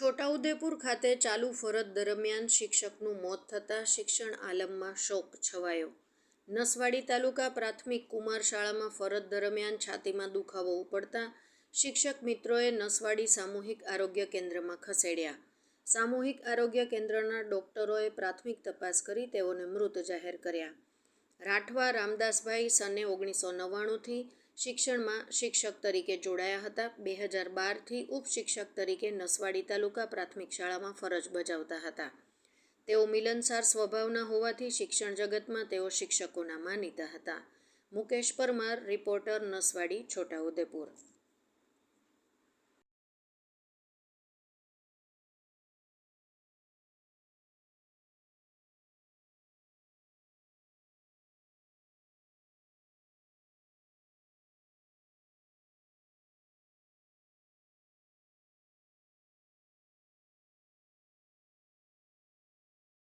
છોટાઉદેપુર ખાતે ચાલુ ફરજ દરમિયાન શિક્ષકનું મોત થતાં શિક્ષણ આલમમાં શોક છવાયો. નસવાડી તાલુકા પ્રાથમિક કુમાર શાળામાં ફરજ દરમિયાન છાતીમાં દુખાવો ઉપડતા શિક્ષક મિત્રોએ નસવાડી સામૂહિક આરોગ્ય કેન્દ્રમાં ખસેડ્યા. સામૂહિક આરોગ્ય કેન્દ્રના ડોક્ટરોએ પ્રાથમિક તપાસ કરી તેઓને મૃત જાહેર કર્યા. રાઠવા રામદાસભાઈ સને ઓગણીસો નવ્વાણુંથી શિક્ષણમાં શિક્ષક તરીકે જોડાયા હતા. બે હજાર બારથી ઉપશિક્ષક તરીકે નસવાડી તાલુકા પ્રાથમિક શાળામાં ફરજ બજાવતા હતા. તેઓ મિલનસાર સ્વભાવના હોવાથી શિક્ષણ જગતમાં તેઓ શિક્ષકોના માનીતા હતા. મુકેશ પરમાર, રિપોર્ટર નસવાડી, છોટાઉદેપુર.